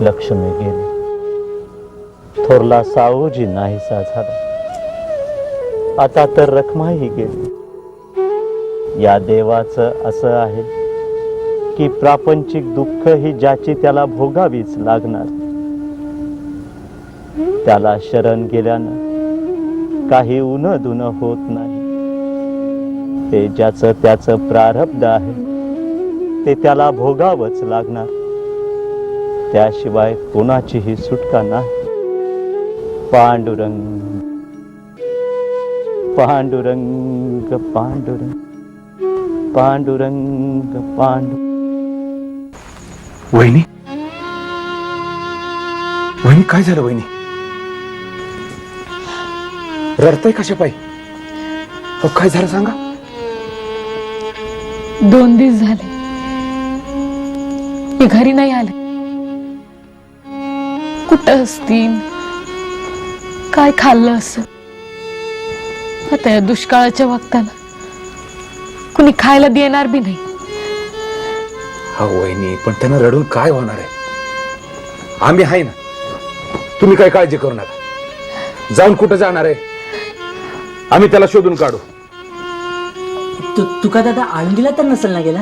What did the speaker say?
लक्ष्मी गेली। थोरला सावजी नाहीसा झाला। आता तर रखमाही गेली। या देवाचं असं आहे की प्रापंचिक दुःख ही ज्याची त्याला भोगावीच लागणार त्याला शरण गेल्यानं काही उन दुन होत नाही। ते ज्याचं त्याचं प्रारब्ध आहे ते त्याला भोगावंच लागणार। त्याशिवाय कोणाचीही सुटका नाही. पांडुरंग पांडुरंग पांडुरंग पांडुरंग पांडु वहिनी? वहिनी काय झालं वहिनी? रडताय कशा पायी अहो, काय झालं सांगा? दोन दिवस झाले. घरी नाही आले. कुठं असतील? काय खाल्लं असं आता या दुष्काळाच्या वक्ताला कुणी खायला देणार बी नाही. हा वहिनी पण त्यांना रडून काय होणार आहे? आम्ही आहे ना. तुम्ही काय काळजी करू नका. जाऊन कुठं जाणार आहे? आम्ही त्याला शोधून काढू. तू तुका दादा आळंदीला तर नसेल ना गेला?